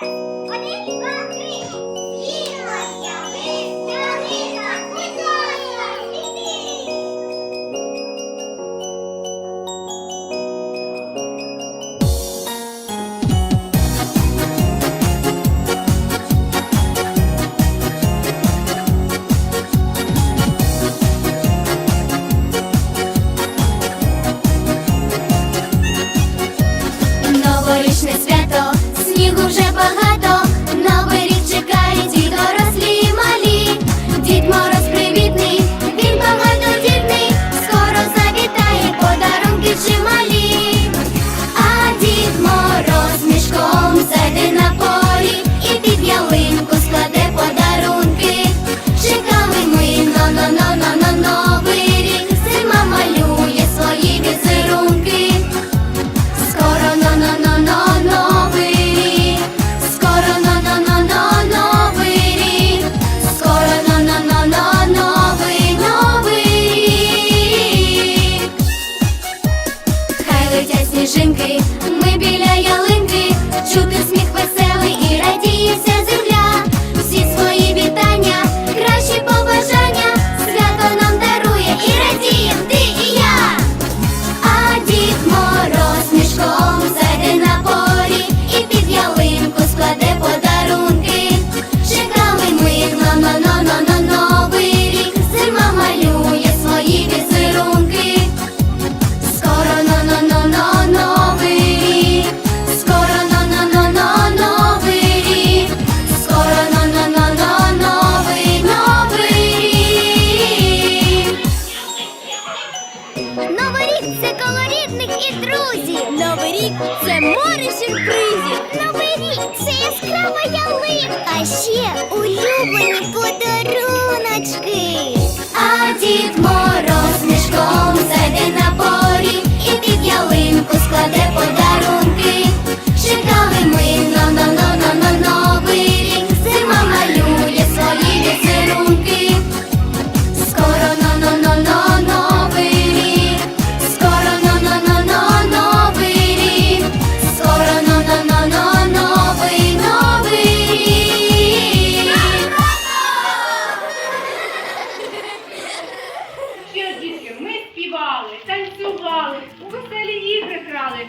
One, two, three. Kalbime bile рідних і друзів. Новий рік це море сюрпризів. Новий рік це яскрава ялинка. А ще улюблені подаруночки. А дід Мороз співали, танцювали, у веселі ігри грали.